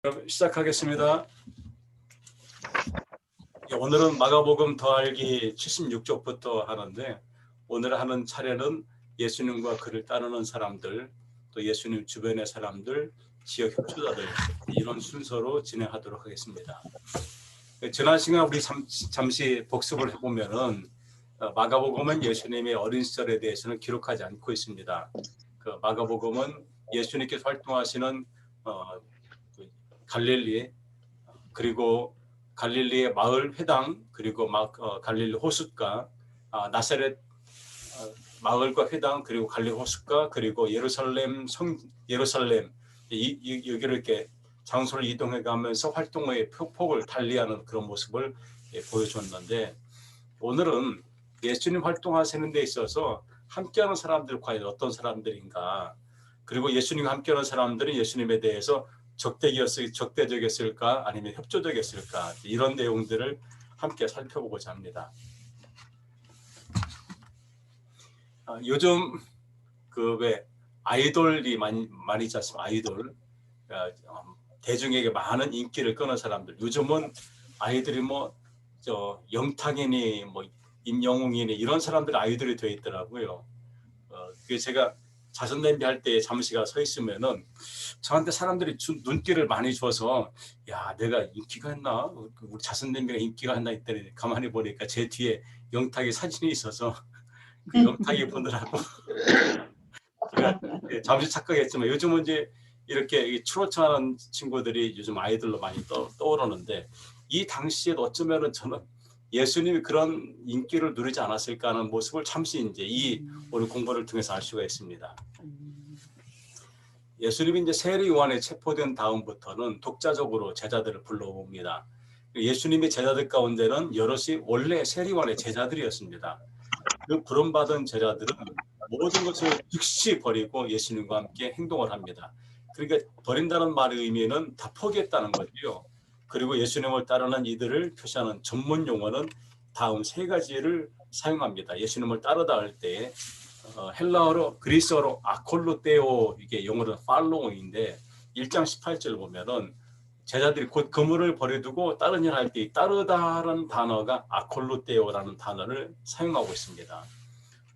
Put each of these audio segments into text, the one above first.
그럼 시작하겠습니다. 예, 오늘은 마가복음 더알기 76쪽부터 하는데 오늘 하는 차례는 예수님과 그를 따르는 사람들 또 예수님 주변의 사람들 지역 협조자들 이런 순서로 진행하도록 하겠습니다. 예, 지난 시간 우리 잠, 잠시 복습을 해보면은 어, 마가복음은 예수님의 어린 시절에 대해서는 기록하지 않고 있습니다. 그 마가복음은 예수님께서 활동하시는 어, 그 갈릴리 그리고 갈릴리의 마을 회당 그리고 막 어, 갈릴리 호숫가 아, 나사렛 어, 마을과 회당 그리고 갈릴리 호숫가 그리고 예루살렘 성 예루살렘 이, 이 여기를 이렇게 장소를 이동해 가면서 활동의 폭을 달리하는 그런 모습을 예, 보여줬는데 오늘은 예수님 활동하시는 데 있어서 함께하는 사람들 과연 어떤 사람들인가? 그리고 예수님과 함께하는 사람들은 예수님에 대해서 적대기였을 적대적이었을까 아니면 협조적이었을까 이런 내용들을 함께 살펴보고자 합니다. 아, 요즘 그 왜 아이돌이 많이 많이 있지 않습니까? 아이돌 아, 어, 대중에게 많은 인기를 끄는 사람들. 요즘은 아이들이 뭐 저 영탁이니 뭐 임영웅이니 이런 사람들 아이돌이 되어 있더라고요. 어, 그 제가 자선 냄비 할 때 잠시가 서 있으면은 저한테 사람들이 주, 눈길을 많이 줘서 야 내가 인기가 있나? 우리 자선 냄비가 인기가 있나? 했더니 가만히 보니까 제 뒤에 영탁이 사진이 있어서 그 영탁이 보느라고. 제가 예, 잠시 착각했지만 요즘은 이제 이렇게 추로차하는 친구들이 요즘 아이들로 많이 떠, 떠오르는데 이 당시에 어쩌면은 저는 예수님이 그런 인기를 누리지 않았을까 하는 모습을 잠시 이제 이 오늘 공부를 통해서 알 수가 있습니다. 예수님이 이제 세례 요한에 체포된 다음부터는 독자적으로 제자들을 불러옵니다. 예수님의 제자들 가운데는 여럿이 원래 세례 요한의 제자들이었습니다. 그 부름받은 제자들은 모든 것을 즉시 버리고 예수님과 함께 행동을 합니다. 그러니까 버린다는 말의 의미는 다 포기했다는 거죠. 그리고 예수님을 따르는 이들을 표시하는 전문 용어는 다음 세 가지를 사용합니다. 예수님을 따르다 할때 어, 헬라어로 그리스어로 아콜로테오 이게 영어로 팔로잉인데 1장 18절 보면은 제자들이 곧 그물을 버려두고 다른 일 할 때 따르다라는 단어가 아콜로테오라는 단어를 사용하고 있습니다.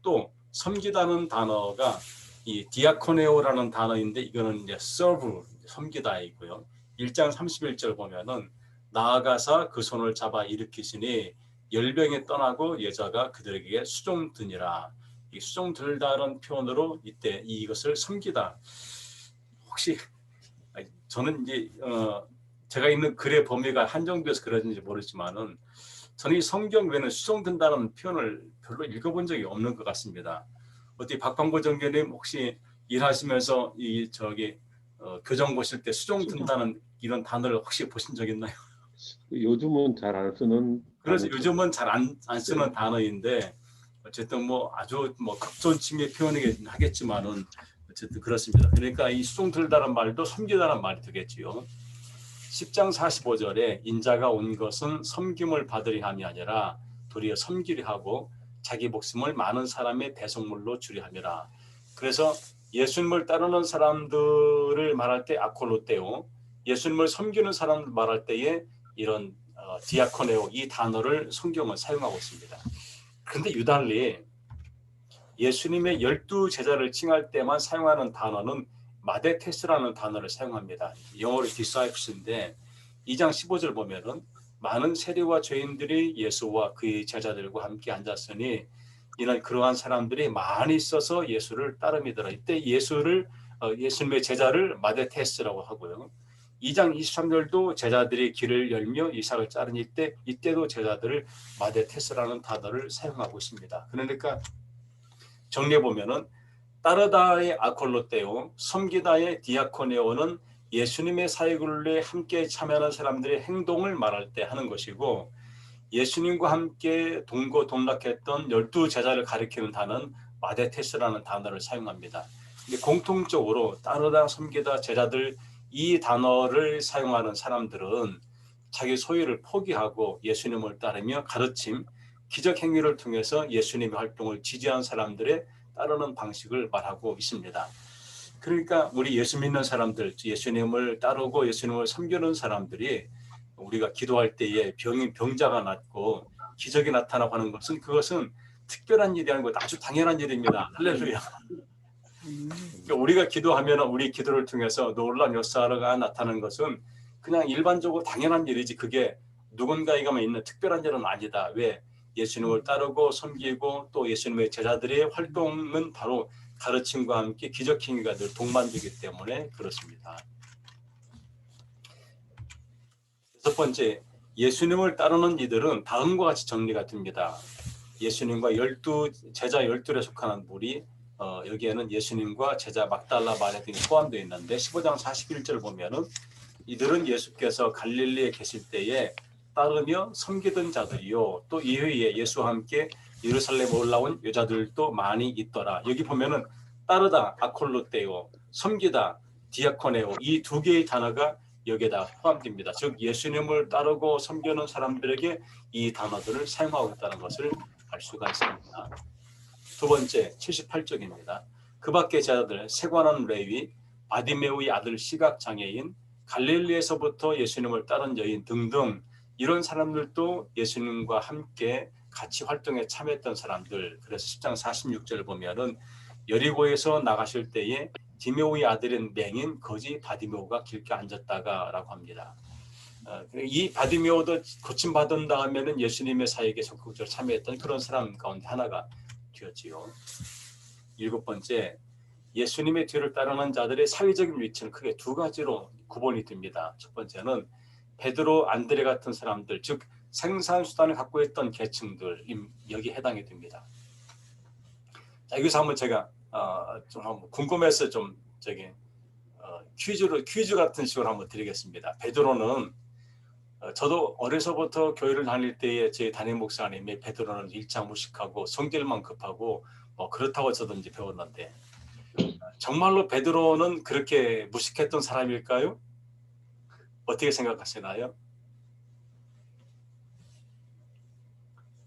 또 섬기다는 단어가 이 디아코네오라는 단어인데 이거는 이제 서브 섬기다이고요. 1장 31절 보면은 나아가사 그 손을 잡아 일으키시니 열병에 떠나고 여자가 그들에게 수종 드니라. 이 수종 들다는 표현으로 이때 이것을 섬기다. 혹시 저는 이제 어 제가 있는 글의 범위가 한정돼서 그런지 모르지만은 저는 이 성경 외에는 수종 든다는 표현을 별로 읽어본 적이 없는 것 같습니다. 어떻게 박광고 정교님 혹시 일하시면서 이 저기 어, 교정 보실 때 수종 든다는 이런 단어를 혹시 보신 적 있나요? 요즘은 잘 안 쓰는 그래서. 요즘은 잘 안 안 쓰는 네. 단어인데 어쨌든 뭐 아주 뭐 극존칭의 표현이긴 하겠지만은 어쨌든 그렇습니다. 그러니까 이 수종 들다는 말도 섬기다는 말이 되겠지요. 10장 45절에 인자가 온 것은 섬김을 받으리 함이 아니라 도리어 섬기리 하고 자기 목숨을 많은 사람의 대속물로 주리 함이라. 그래서 예수님을 따르는 사람들을 말할 때 아콜로테오, 예수님을 섬기는 사람을 말할 때에 이런 어, 디아코네오 이 단어를 성경은 사용하고 있습니다. 그런데 유달리 예수님의 열두 제자를 칭할 때만 사용하는 단어는 마데테스라는 단어를 사용합니다. 영어로 disciples인데 2장 15절 보면은 많은 세리와 죄인들이 예수와 그의 제자들과 함께 앉았으니 이는 그러한 사람들이 많이 있어서 예수를 따름이더라. 이때 예수를 어, 예수님의 제자를 마데테스라고 하고요. 2장 23절도 제자들이 길을 열며 이삭을 자르니 이때 이때도 제자들을 마데테스라는 단어를 사용하고 있습니다. 그러니까 정리해 보면은 따르다의 아콜로테오, 섬기다의 디아코네오는 예수님의 사역을 함께 참여하는 사람들의 행동을 말할 때 하는 것이고 예수님과 함께 동고동락했던 열두 제자를 가리키는 단어는 마데테스라는 단어를 사용합니다. 근데 공통적으로 따르다, 섬기다, 제자들 이 단어를 사용하는 사람들은 자기 소유를 포기하고 예수님을 따르며 가르침, 기적 행위를 통해서 예수님의 활동을 지지한 사람들의 따르는 방식을 말하고 있습니다. 그러니까 우리 예수 믿는 사람들, 예수님을 따르고 예수님을 섬기는 사람들이 우리가 기도할 때에 병인 병자가 낫고 기적이 나타나고 하는 것은 그것은 특별한 일이 아니고 아주 당연한 일입니다. 할렐루야. 그러니까 우리가 기도하면 우리 기도를 통해서 놀라운 역사가 나타나는 것은 그냥 일반적으로 당연한 일이지 그게 누군가에게만 있는 특별한 일은 아니다. 왜? 예수님을 따르고 섬기고 또 예수님의 제자들의 활동은 바로 가르침과 함께 기적 행위가 늘 동반되기 때문에 그렇습니다. 여섯 번째, 예수님을 따르는 이들은 다음과 같이 정리가 됩니다. 예수님과 열두 제자 열둘에 속하는 무리 어, 여기에는 예수님과 제자 막달라 마리 등이 포함되어 있는데 15장 41절 보면은 이들은 예수께서 갈릴리에 계실 때에 따르며 섬기던 자들이요 또 이후에 예수와 함께 예루살렘에 올라온 여자들도 많이 있더라. 여기 보면은 따르다 아콜로테오 섬기다 디아코네오 이 두 개의 단어가 여기에 다 포함됩니다. 즉 예수님을 따르고 섬기는 사람들에게 이 단어들을 사용하고 있다는 것을 알 수가 있습니다. 두 번째 78쪽입니다. 그 밖의 제자들 세관원 레위 바디메우의 아들 시각 장애인 갈릴리에서부터 예수님을 따른 여인 등등 이런 사람들도 예수님과 함께 같이 활동에 참여했던 사람들 그래서 10장 46절을 보면은 여리고에서 나가실 때에 디메오의 아들인 맹인 거지 바디메오가 길게 앉았다가라고 합니다. 어, 이 바디메오도 고침 받은 다음에는 예수님의 사역에 적극적으로 참여했던 그런 사람 가운데 하나가 되었지요. 일곱 번째 예수님의 뒤를 따르는 자들의 사회적인 위치는 크게 두 가지로 구분이 됩니다. 첫 번째는 베드로, 안드레 같은 사람들, 즉 생산 수단을 갖고 있던 계층들 여기 해당이 됩니다. 자, 여기서 한번 제가 어, 좀 한번 궁금해서 좀 저기 어, 퀴즈로 퀴즈 같은 식으로 한번 드리겠습니다. 베드로는 어, 저도 어려서부터 교회를 다닐 때에 제 담임 목사님이 베드로는 일장 무식하고 성질만 급하고 뭐 그렇다고 저도 이제 배웠는데 정말로 베드로는 그렇게 무식했던 사람일까요? 어떻게 생각하시나요?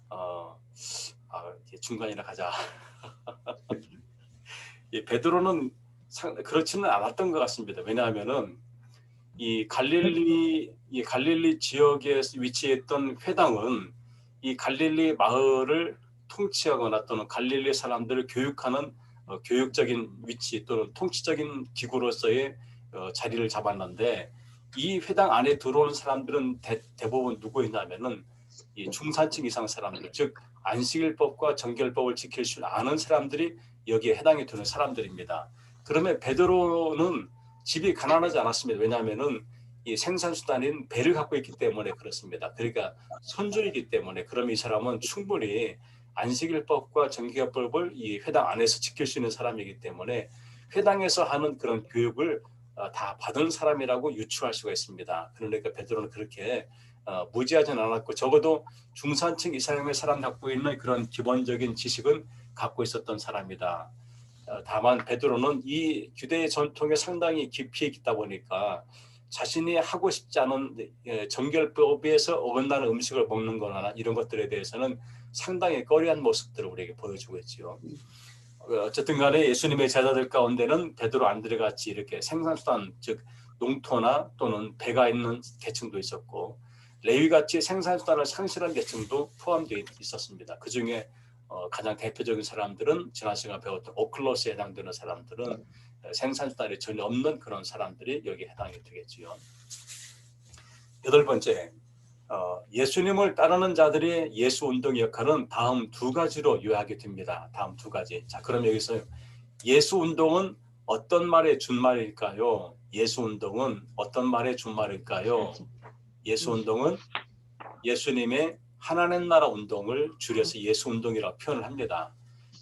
어, 아, 중간이나 가자. 이 베드로는 상, 그렇지는 않았던 것 같습니다. 왜냐하면은 이 갈릴리 이 갈릴리 지역에 위치했던 회당은 이 갈릴리 마을을 통치하거나 또는 갈릴리 사람들을 교육하는 어, 교육적인 위치 또는 통치적인 기구로서의 어, 자리를 잡았는데 이 회당 안에 들어온 사람들은 대, 대부분 누구였냐면은 이 중산층 이상 사람들 즉 안식일법과 정결법을 지킬 줄 아는 사람들이 여기에 해당이 되는 사람들입니다. 그러면 베드로는 집이 가난하지 않았습니다. 왜냐하면은 이 생산 수단인 배를 갖고 있기 때문에 그렇습니다. 그러니까 선줄이기 때문에 그럼 이 사람은 충분히 안식일법과 정기법을 이 회당 안에서 지킬 수 있는 사람이기 때문에 회당에서 하는 그런 교육을 어, 다 받은 사람이라고 유추할 수가 있습니다. 그러니까 베드로는 그렇게 어, 무지하진 않았고 적어도 중산층 이상의 사람 갖고 있는 그런 기본적인 지식은 갖고 있었던 사람이다. 어, 다만 베드로는 이 유대의 전통에 상당히 깊이 있다 보니까 자신이 하고 싶지 않은 예, 정결법에서 어긋나는 음식을 먹는 거나 이런 것들에 대해서는 상당히 꺼려한 모습들을 우리에게 보여주고 있지요. 어쨌든 간에 예수님의 제자들 가운데는 베드로 안드레 같이 이렇게 생산수단 즉 농토나 또는 배가 있는 계층도 있었고 레위 같이 생산수단을 상실한 계층도 포함되어 있었습니다. 그 중에 어, 가장 대표적인 사람들은 지난 시간 배웠던 오클로스에 해당되는 사람들은 생산수단이 전혀 없는 그런 사람들이 여기에 해당이 되겠지요. 여덟 번째, 어, 예수님을 따르는 자들의 예수 운동의 역할은 다음 두 가지로 요약이 됩니다. 다음 두 가지. 자, 그럼 여기서 예수 운동은 어떤 말의 준말일까요? 예수 운동은 어떤 말의 준말일까요? 예수 운동은 예수님의 하나님 나라 운동을 줄여서 예수 운동이라고 표현을 합니다.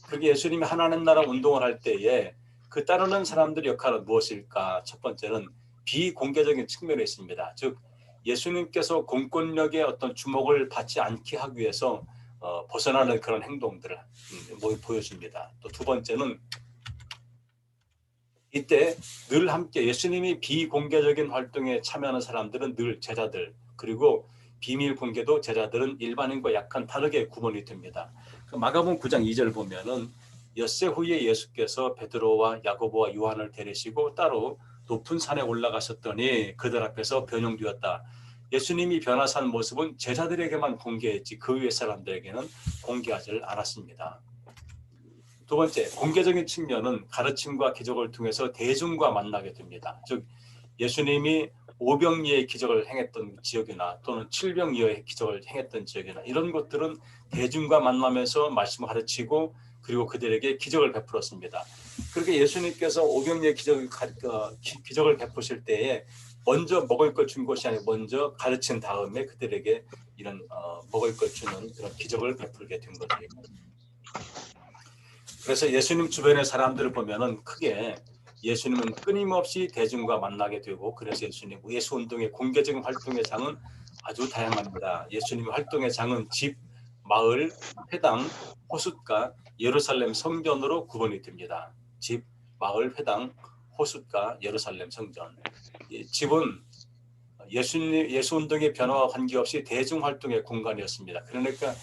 그게 예수님이 하나님 나라 운동을 할 때에 그 따르는 사람들의 역할은 무엇일까? 첫 번째는 비공개적인 측면에 있습니다. 즉 예수님께서 공권력의 어떤 주목을 받지 않게 하기 위해서 어, 벗어나는 그런 행동들을 음, 뭐 보여줍니다. 또 두 번째는 이때 늘 함께 예수님이 비공개적인 활동에 참여하는 사람들은 늘 제자들 그리고 비밀 공개도 제자들은 일반인과 약간 다르게 구분이 됩니다. 그 마가복음 9장 2절 보면은 엿새 후에 예수께서 베드로와 야고보와 요한을 데리시고 따로 높은 산에 올라가셨더니 그들 앞에서 변형되었다. 예수님이 변화산 모습은 제자들에게만 공개했지 그 위의 사람들에게는 공개하지 않았습니다. 두 번째, 공개적인 측면은 가르침과 기적을 통해서 대중과 만나게 됩니다. 즉 예수님이 오병이의 기적을 행했던 지역이나 또는 칠병이의 기적을 행했던 지역이나 이런 것들은 대중과 만나면서 말씀을 가르치고 그리고 그들에게 기적을 베풀었습니다. 그렇게 예수님께서 오병이의 기적을, 가- 어, 기- 기적을 베푸실 때에 먼저 먹을 걸 준 것이 아니라 먼저 가르친 다음에 그들에게 이런 어, 먹을 걸 주는 그런 기적을 베풀게 된 거죠. 그래서 예수님 주변의 사람들을 보면은 크게 예수님은 끊임없이 대중과 만나게 되고 그래서 예수님 예수 운동의 공개적인 활동의 장은 아주 다양합니다. 예수님 활동의 장은 집, 마을, 회당, 호숫가, 예루살렘 성전으로 구분이 됩니다. 집, 마을, 회당, 호숫가, 예루살렘 성전. 이 집은 예수님 예수 운동의 변화와 관계없이 대중 활동의 공간이었습니다. 그러니까 어,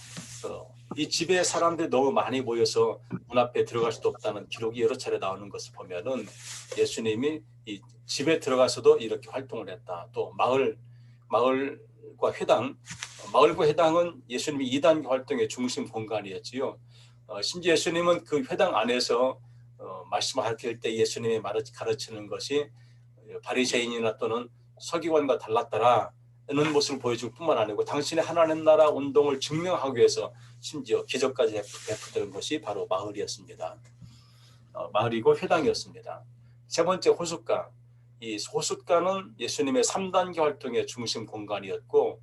이 집에 사람들이 너무 많이 모여서 문 앞에 들어갈 수도 없다는 기록이 여러 차례 나오는 것을 보면은 예수님이 이 집에 들어가서도 이렇게 활동을 했다. 또 마을 마을과 회당 마을과 회당은 예수님이 이단 활동의 중심 공간이었지요. 어, 심지어 예수님은 그 회당 안에서 어, 말씀을 가르칠 때 예수님의 말을 가르치는 것이 바리새인이나 또는 서기관과 달랐더라. 는 모습을 보여줄 뿐만 아니고 당신의 하나님 나라 운동을 증명하기 위해서 심지어 기적까지 베푸던 것이 바로 마을이었습니다. 어, 마을이고 회당이었습니다. 세 번째 호숫가. 이 호숫가는 예수님의 3단계 활동의 중심 공간이었고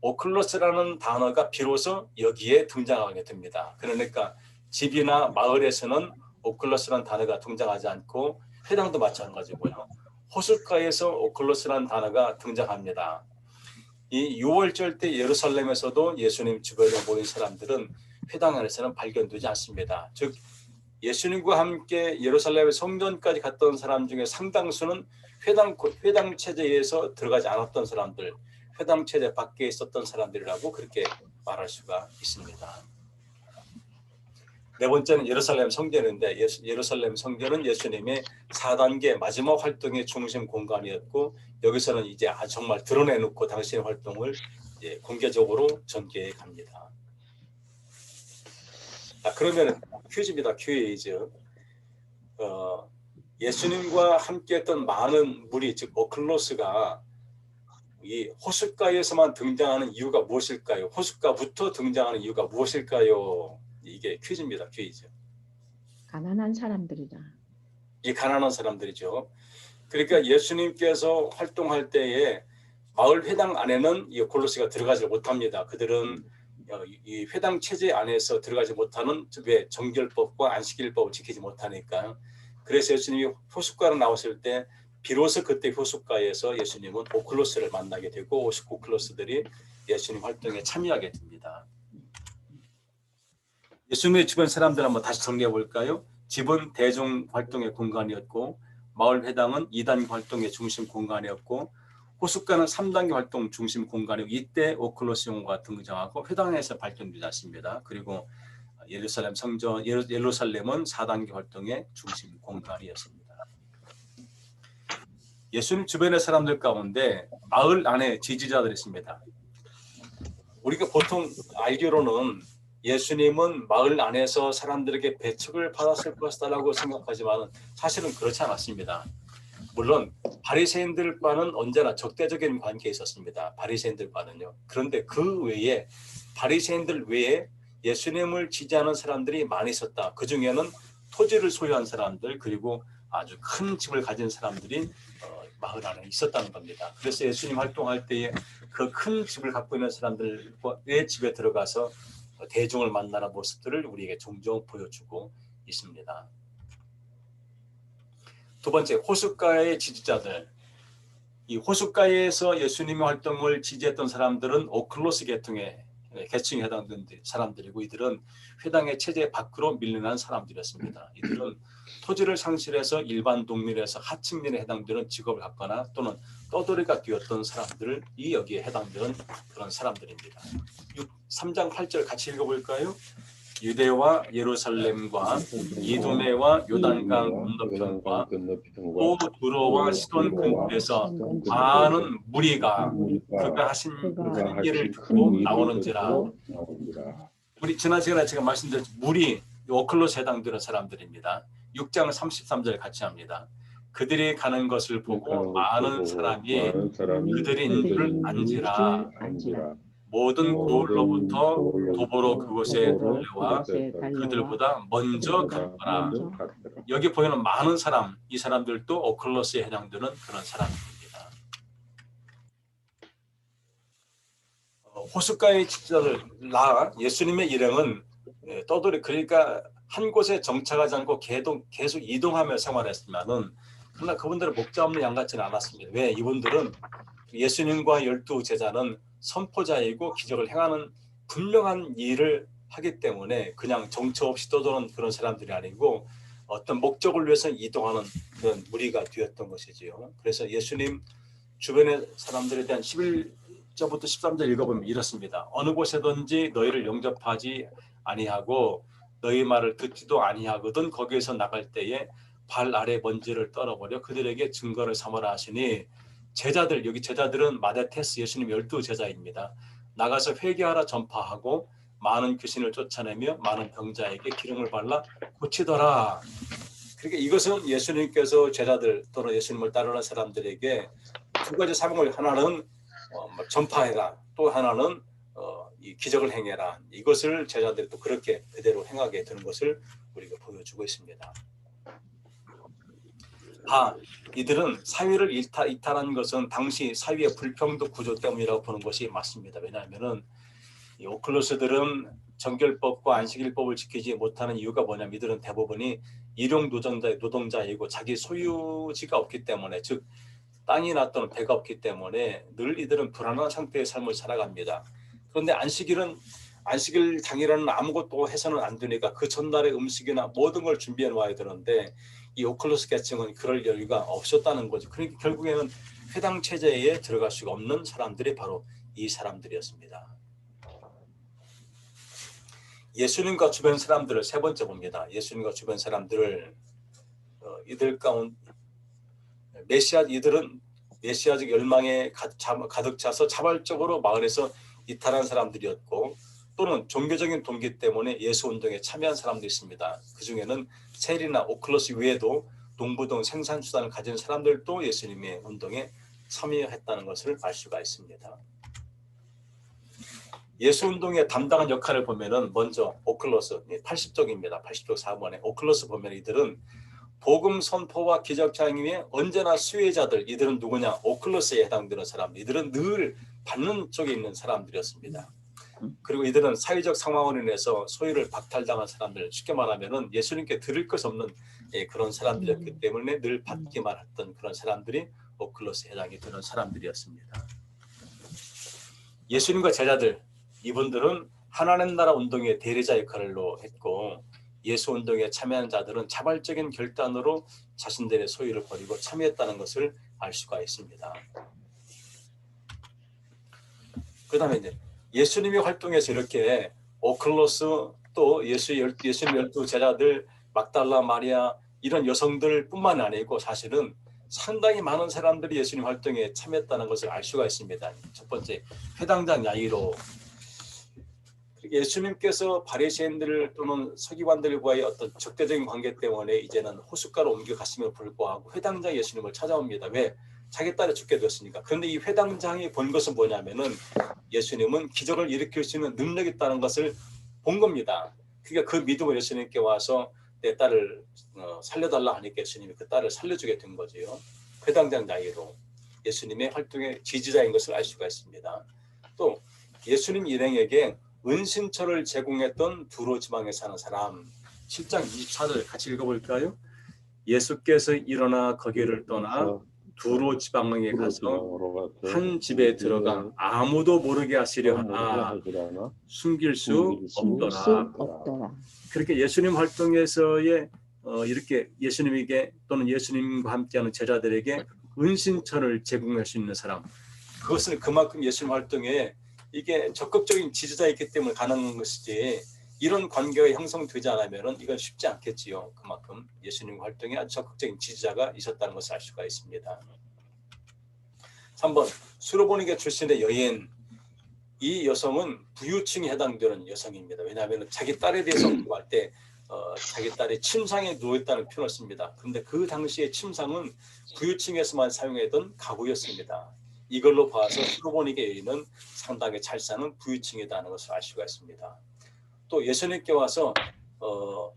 오클로스라는 단어가 비로소 여기에 등장하게 됩니다. 그러니까 집이나 마을에서는 오클로스라는 단어가 등장하지 않고 회당도 마찬가지고요. 호숫가에서 오클로스라는 단어가 등장합니다. 이 6월절 때 예루살렘에서도 예수님 주변에 모인 사람들은 회당 안에서는 발견되지 않습니다. 즉 예수님과 함께 예루살렘의 성전까지 갔던 사람 중에 상당수는 회당 회당 체제에서 들어가지 않았던 사람들, 회당 체제 밖에 있었던 사람들이라고 그렇게 말할 수가 있습니다. 네 번째는 예루살렘 성전인데 예수- 예루살렘 성전은 예수님의 4단계 마지막 활동의 중심 공간이었고 여기서는 이제 아- 정말 드러내놓고 당신의 활동을 예, 공개적으로 전개해 갑니다. 아, 그러면 퀴즈입니다. 퀴즈. 어, 예수님과 함께했던 많은 무리 즉 오클로스가 이 호숫가에서만 등장하는 이유가 무엇일까요? 호숫가부터 등장하는 이유가 무엇일까요? 이게 퀴즈입니다. 퀴즈. 가난한 사람들이다. 이 가난한 사람들이죠. 그러니까 예수님께서 활동할 때에 마을 회당 안에는 이 골로스가 들어가지 못합니다. 그들은 어, 이- 이 회당 체제 안에서 들어가지 못하는 왜 정결법과 안식일법을 지키지 못하니까 그래서 예수님이 호숫가로 나왔을 때 비로소 그때 호숫가에서 예수님은 오클로스를 만나게 되고 오클로스들이 예수님 활동에 참여하게 됩니다. 예수님의 주변 사람들 한번 다시 정리해 볼까요? 집은 대중 활동의 공간이었고 마을 회당은 2단계 활동의 중심 공간이었고 호숫가는 3단계 활동 중심 공간이고 이때 오클로스 용어가 등장하고 회당에서 발전되지 않습니다. 그리고 예루살렘 성전 예루, 예루살렘은 4단계 활동의 중심 공간이었습니다. 예수님 주변의 사람들 가운데 마을 안에 지지자들이 있습니다. 우리가 보통 알기로는 예수님은 마을 안에서 사람들에게 배척을 받았을 것이다라고 생각하지만 사실은 그렇지 않았습니다. 물론 바리새인들과는 언제나 적대적인 관계에 있었습니다. 바리새인들과는요. 그런데 그 외에 바리새인들 외에 예수님을 지지하는 사람들이 많이 있었다. 그 중에는 토지를 소유한 사람들 그리고 아주 큰 집을 가진 사람들이 어, 마을 안에 있었다는 겁니다. 그래서 예수님 활동할 때에 그 큰 집을 갖고 있는 사람들의 집에 들어가서 대중을 만나는 모습들을 우리에게 종종 보여주고 있습니다. 두 번째 호숫가의 지지자들. 이 호숫가에서 예수님의 활동을 지지했던 사람들은 오클로스 계통의 계층에 해당되는 사람들이고 이들은 회당의 체제 밖으로 밀려난 사람들이었습니다. 이들은 토지를 상실해서 일반 동민에서 하층민에 해당되는 직업을 갖거나 또는 떠돌이가 되었던 사람들이 여기에 해당되는 그런 사람들입니다. 6, 3장 8절 같이 읽어볼까요? 유대와 예루살렘과 이두메와 요단강 건너편과 또 두로와 시돈 근처에서 많은 무리가 그가 하신 큰 일을 듣고 나오는지라 우리 지난 시간에 제가 말씀드린 무리 오클로스 해당되는 사람들입니다. 6장 33절 같이 합니다. 그들이 가는 것을 보고 많은 사람이 그들인 줄 안지라 모든 고을로부터 도보로 그곳에 달려와 그들보다 먼저 갔더라. 여기 보이는 많은 사람, 이 사람들도 오클로스에 해당되는 그런 사람들입니다. 어, 호숫가의 지자를 나 예수님의 일행은 예, 떠돌이 그러니까 한 곳에 정착하지 않고 계속 계속 이동하며 생활했지만은 그러나 그분들은 목자 없는 양 같지는 않았습니다. 왜 이분들은 예수님과 열두 제자는 선포자이고 기적을 행하는 분명한 일을 하기 때문에 그냥 정처 없이 떠도는 그런 사람들이 아니고 어떤 목적을 위해서 이동하는 그런 무리가 되었던 것이지요. 그래서 예수님 주변의 사람들에 대한 11절부터 13절 읽어보면 이렇습니다. 어느 곳에든지 너희를 영접하지 아니하고 너희 말을 듣지도 아니하거든 거기에서 나갈 때에 발 아래 먼지를 떨어버려 그들에게 증거를 삼아라 하시니 제자들 여기 제자들은 마데테스 예수님 열두 제자입니다. 나가서 회개하라 전파하고 많은 귀신을 쫓아내며 많은 병자에게 기름을 발라 고치더라. 그러니까 이것은 예수님께서 제자들 또는 예수님을 따르는 사람들에게 두 가지 사명을 하나는 어, 뭐 전파해라 또 하나는 어, 이 기적을 행해라 이것을 제자들이 또 그렇게 그대로 행하게 되는 것을 우리가 보여주고 있습니다. 아, 이들은 사회를 이탈, 이탈한 것은 당시 사회의 불평등 구조 때문이라고 보는 것이 맞습니다. 왜냐하면은 이 오클로스들은 정결법과 안식일법을 지키지 못하는 이유가 뭐냐면 이들은 대부분이 일용 노동자 노동자이고 자기 소유지가 없기 때문에 즉 땅이나 또는 배가 없기 때문에 늘 이들은 불안한 상태의 삶을 살아갑니다. 그런데 안식일은 안식일 당일에는 아무것도 해서는 안 되니까 그 전날의 음식이나 모든 걸 준비해 놓아야 되는데 이 오클로스 계층은 그럴 여유가 없었다는 거죠. 그러니까 결국에는 회당 체제에 들어갈 수가 없는 사람들이 바로 이 사람들이었습니다. 예수님과 주변 사람들을 세 번째 봅니다. 예수님과 주변 사람들을 어, 이들 가운 메시아 이들은 메시아적 열망에 가득 차서 자발적으로 마을에서 이탈한 사람들이었고 또는 종교적인 동기 때문에 예수 운동에 참여한 사람도 있습니다. 그 중에는 세리나 오클러스 외에도 동부동 생산 수단을 가진 사람들도 예수님의 운동에 참여했다는 것을 알 수가 있습니다. 예수 운동에 담당한 역할을 보면은 먼저 오클러스 80쪽입니다. 80쪽 4번에 오클러스 보면 이들은 복음 선포와 기적 장임에 언제나 수혜자들 이들은 누구냐 오클러스에 해당되는 사람 이들은 늘 받는 쪽에 있는 사람들이었습니다. 그리고 이들은 사회적 상황으로 인해서 소유를 박탈당한 사람들 쉽게 말하면은 예수님께 들을 것 없는 예, 그런 사람들이었기 때문에 늘 받기만 했던 그런 사람들이 오클러스 해당이 되는 사람들이었습니다. 예수님과 제자들 이분들은 하나님 나라 운동의 대리자 역할로 했고 예수 운동에 참여한 자들은 자발적인 결단으로 자신들의 소유를 버리고 참여했다는 것을 알 수가 있습니다. 그 다음에 이제 예수님의 활동에서 이렇게 오클로스 또 예수 열 예수님 열두 제자들 막달라 마리아 이런 여성들뿐만 아니고 사실은 상당히 많은 사람들이 예수님 활동에 참여했다는 것을 알 수가 있습니다. 첫 번째 회당장 야이로 예수님께서 바리새인들 또는 서기관들과의 어떤 적대적인 관계 때문에 이제는 호숫가로 옮겨갔음에도 불구하고 회당장 예수님을 찾아옵니다. 왜? 자기 딸이 죽게 되었으니까. 그런데 이 회당장이 본 것은 뭐냐면은 예수님은 기적을 일으킬 수 있는 능력이 있다는 것을 본 겁니다. 그러니까 그 믿음으로 예수님께 와서 내 딸을 어, 살려달라 하니까 예수님이 그 딸을 살려주게 된 거지요. 회당장 나이로 예수님의 활동의 지지자인 것을 알 수가 있습니다. 또 예수님 일행에게 은신처를 제공했던 두로 지방에 사는 사람 7장 24절 같이 읽어볼까요? 예수께서 일어나 거기를 떠나 두로 지방에 가서 한 집에 들어가 아무도 모르게 하시려 하나 숨길 수. 없더라. 그렇게 예수님 활동에서의 어, 이렇게 예수님에게 또는 예수님과 함께하는 제자들에게 은신처를 제공할 수 있는 사람. 그것은 그만큼 예수님 활동에 이게 적극적인 지지자이기 때문에 가능한 것이지 이런 관계가 형성되지 않으면은 이건 쉽지 않겠지요. 그만큼 예수님 활동에 아주 적극적인 지지자가 있었다는 것을 알 수가 있습니다. 3번 수로보니게 출신의 여인 이 여성은 부유층에 해당되는 여성입니다. 왜냐하면 자기 딸에 대해서 언급할 때 어, 자기 딸이 침상에 누워있다는 표현을 씁니다. 그런데 그 당시에 침상은 부유층에서만 사용하던 가구였습니다. 이걸로 봐서 수로보니게 여인은 상당히 잘 사는 부유층이라는 것을 알 수가 있습니다. 또 예수님께 와서 어,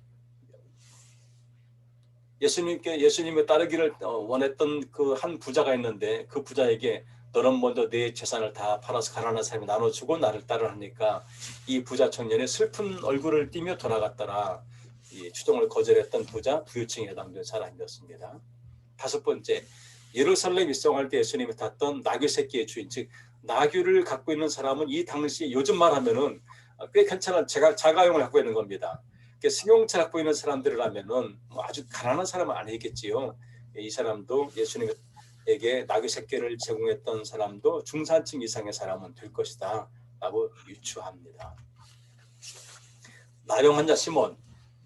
예수님께 예수님의 따르기를 어, 원했던 그 한 부자가 있는데 그 부자에게 너는 먼저 내 재산을 다 팔아서 가난한 사람이 나눠주고 나를 따르 하니까 이 부자 청년이 슬픈 얼굴을 띠며 돌아갔더라. 이 추종을 거절했던 부자 부유층에 해당되는 사람이었습니다. 다섯 번째 예루살렘 입성할 때 예수님이 탔던 나귀 새끼의 주인 즉 나귀를 갖고 있는 사람은 이 당시 요즘 말하면은 꽤 괜찮은 자가, 자가용을 갖고 있는 겁니다. 승용차 갖고 있는 사람들이라면은 뭐 아주 가난한 사람은 아니겠지요. 이 사람도 예수님에게 나귀 새끼를 제공했던 사람도 중산층 이상의 사람은 될 것이다 라고 유추합니다. 나병 환자 시몬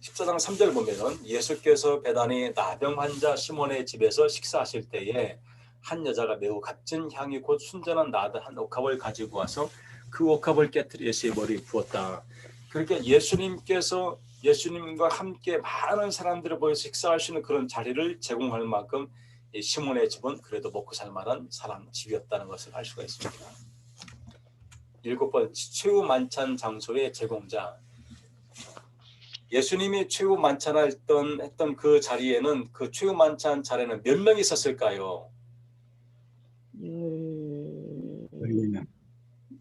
14장 3절 보면은 예수께서 배단이 나병 환자 시몬의 집에서 식사하실 때에 한 여자가 매우 값진 향이 곧 순전한 나드 한 옥합을 가지고 와서 그 옥합을 깨뜨려 예수의 머리에 부었다. 그러니까 예수님께서 예수님과 함께 많은 사람들을 모여 식사할 수 있는 그런 자리를 제공할 만큼 이 시몬의 집은 그래도 먹고 살 만한 사람 집이었다는 것을 알 수가 있습니다. 일곱 번 최후 만찬 장소의 제공자 예수님이 최후 만찬할 던 했던 그 자리에는 그 최후 만찬 자리에는 몇 명이 있었을까요? 열...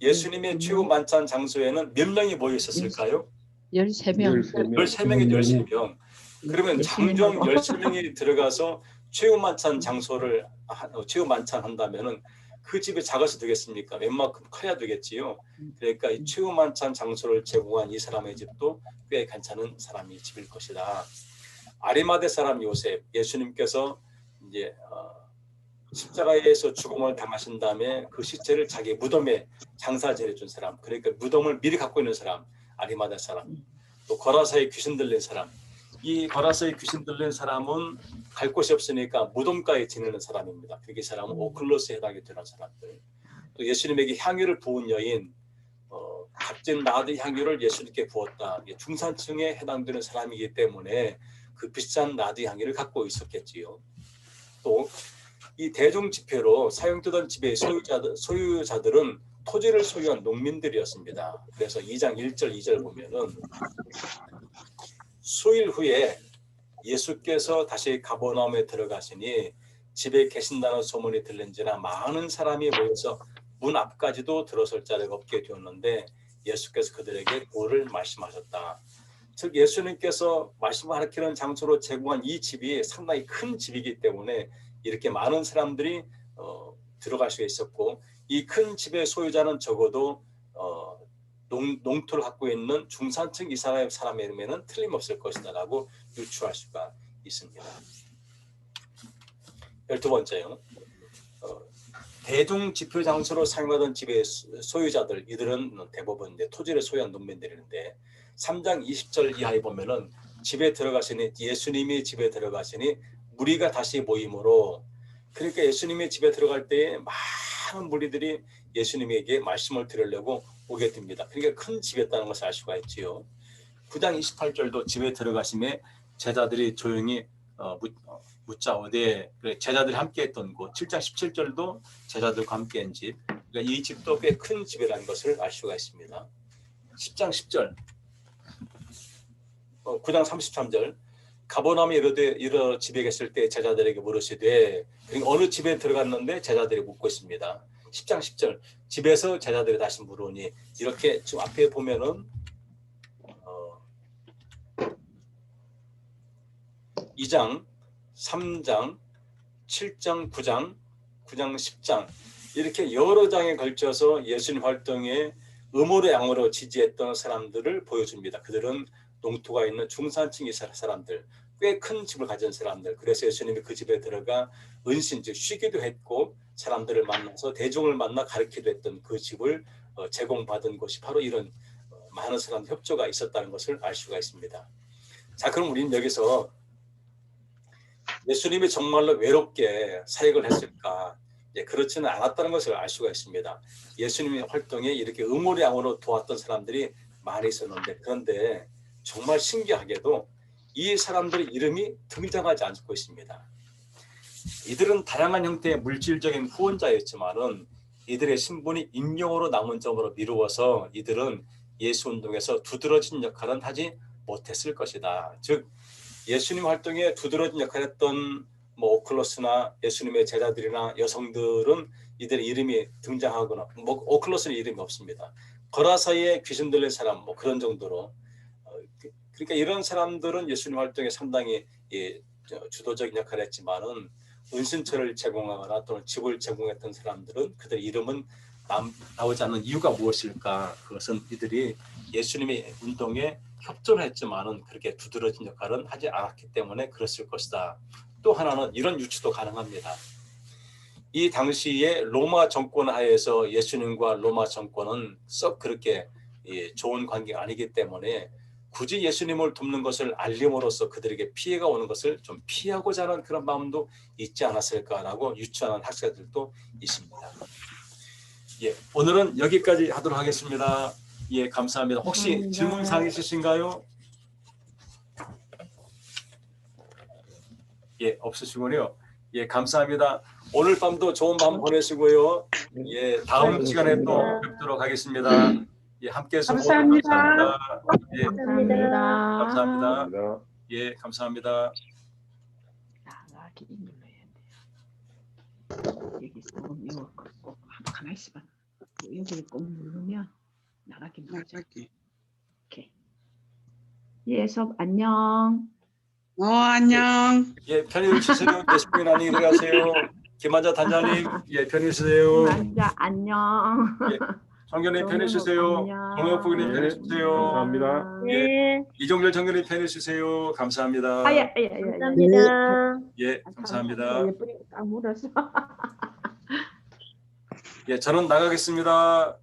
예수님의 최후 만찬 장소에는 몇 명이 모여 있었을까요? 13명. 13명. 13명이 13명. 그러면 장정 13명이 들어가서 최후 만찬 장소를 하- 어, 최후 만찬 한다면은 그 집이 작아서 되겠습니까? 웬만큼 커야 되겠지요. 그러니까 이 최후 만찬 장소를 제공한 이 사람의 집도 꽤 괜찮은 사람이 집일 것이다. 아리마대 사람 요셉 예수님께서 이제 어, 십자가에서 죽음을 당하신 다음에 그 시체를 자기 무덤에 장사질해 준 사람. 그러니까 무덤을 미리 갖고 있는 사람. 아리마대 사람. 또 거라사에 귀신 들린 사람. 이 거라사에 귀신 들린 사람은 갈 곳이 없으니까 무덤가에 지내는 사람입니다. 그게 사람은 오클로스에 해당이 되는 사람들. 또 예수님에게 향유를 부은 여인, 어, 값진 나드 향유를 예수님께 부었다. 중산층에 해당되는 사람이기 때문에 그 비싼 나드 향유를 갖고 있었겠지요. 또 이 대중 집회로 사용되던 집의 소유자들, 소유자들은 토지를 소유한 농민들이었습니다. 그래서 2장 1절 2절 보면은 수일 후에 예수께서 다시 가버나움에 들어가시니 집에 계신다는 소문이 들린지라 많은 사람이 모여서 문 앞까지도 들어설 자리가 없게 되었는데 예수께서 그들에게 도를 말씀하셨다. 즉 예수님께서 말씀하시는 장소로 제공한 이 집이 상당히 큰 집이기 때문에 이렇게 많은 사람들이 어, 들어갈 수 있었고 이 큰 집의 소유자는 적어도 어, 농, 농토를 갖고 있는 중산층 이상의 사람이면 틀림없을 것이다라고 유추할 수가 있습니다. 열두 번째요. 어, 대중 지표 장소로 사용하던 집의 소- 소유자들 이들은 대부분 이제 토지를 소유한 농민들인데 3장 20절 이하에 보면은 집에 들어가시니 예수님이 집에 들어가시니 무리가 다시 모임으로 그러니까 예수님이 집에 들어갈 때에 많은 무리들이 예수님에게 말씀을 들으려고 오게 됩니다. 그러니까 큰 집이었다는 것을 알 수가 있지요. 9장 28절도 집에 들어가심에 제자들이 조용히 어, 묻, 어, 묻자오되 그래, 제자들이 함께했던 곳 7장 17절도 제자들과 함께한 집 그러니까 이 집도 꽤 큰 집이라는 것을 알 수가 있습니다. 10장 10절 어, 9장 33절 가버나움에 이르되 이르 집에 계실 때 제자들에게 물으시되 그러니까 어느 집에 들어갔는데 제자들이 묻고 있습니다. 10장 10절 집에서 제자들이 다시 물으니 이렇게 지금 앞에 보면은 어, 2장, 3장, 7장, 9장, 9장, 10장 이렇게 여러 장에 걸쳐서 예수님 활동에 음으로 양으로 지지했던 사람들을 보여줍니다. 그들은 농토가 있는 중산층 이스라엘 사람들, 꽤 큰 집을 가진 사람들. 그래서 예수님이 그 집에 들어가 은신, 즉 쉬기도 했고 사람들을 만나서 대중을 만나 가르치기도 했던 그 집을 어, 제공받은 곳이 바로 이런 어, 많은 사람 협조가 있었다는 것을 알 수가 있습니다. 자, 그럼 우리는 여기서 예수님이 정말로 외롭게 사역을 했을까? 예, 그렇지는 않았다는 것을 알 수가 있습니다. 예수님의 활동에 이렇게 의무량으로 도왔던 사람들이 많이 있었는데 그런데 정말 신기하게도 이 사람들의 이름이 등장하지 않고 있습니다. 이들은 다양한 형태의 물질적인 후원자였지만은 이들의 신분이 임용으로 남은 점으로 미루어서 이들은 예수 운동에서 두드러진 역할은 하지 못했을 것이다. 즉 예수님 활동에 두드러진 역할을 했던 뭐 오클러스나 예수님의 제자들이나 여성들은 이들의 이름이 등장하거나 뭐 오클러스는 이름이 없습니다. 거라사이에 귀신 들린 사람 뭐 그런 정도로 어, 그- 그러니까 이런 사람들은 예수님 활동에 상당히 예, 저, 주도적인 역할을 했지만은 은신처를 제공하거나 또는 집을 제공했던 사람들은 그들 이름은 남, 나오지 않는 이유가 무엇일까? 그것은 이들이 예수님의 운동에 협조를 했지만은 그렇게 두드러진 역할은 하지 않았기 때문에 그랬을 것이다. 또 하나는 이런 유추도 가능합니다. 이 당시에 로마 정권 하에서 예수님과 로마 정권은 썩 그렇게 예, 좋은 관계가 아니기 때문에 굳이 예수님을 돕는 것을 알림으로써 그들에게 피해가 오는 것을 좀 피하고자 하는 그런 마음도 있지 않았을까라고 유추하는 학자들도 있습니다. 예, 오늘은 여기까지 하도록 하겠습니다. 예, 감사합니다. 혹시. 질문 사항 있으신가요? 예, 없으시군요. 예, 감사합니다. 오늘 밤도 좋은 밤 보내시고요. 예, 다음 네, 시간에 또. 뵙도록 하겠습니다. 예, 함께 해서 모두 감사합니다. 감사합니다. 예, 감사합니다. 감사합니다. 감사합니다. 예, 감사합니다. 나가기 눌러야 돼. 여기서 이거 꼭 가만히 있어 봐. 여기를 꼭 누르면 나가기 눌러줘. 오케이. 예, 수업 안녕. 어, 안녕. 예, 편히 쉬세요. 예수님 안녕히 들어가세요. 김한자 단장님, 예, 편히 쉬세요. 앉아 안녕. 정교님 편히. 안녕. 동영 부님 편히 네, 쉬세요. 감사합니다. 예, 이종렬 정교님 편히 쉬세요. 감사합니다. 아야, 아야, 아야. 감사합니다. 예, 감사합니다. 예쁘게 딱 물었어. 예, 저는 나가겠습니다.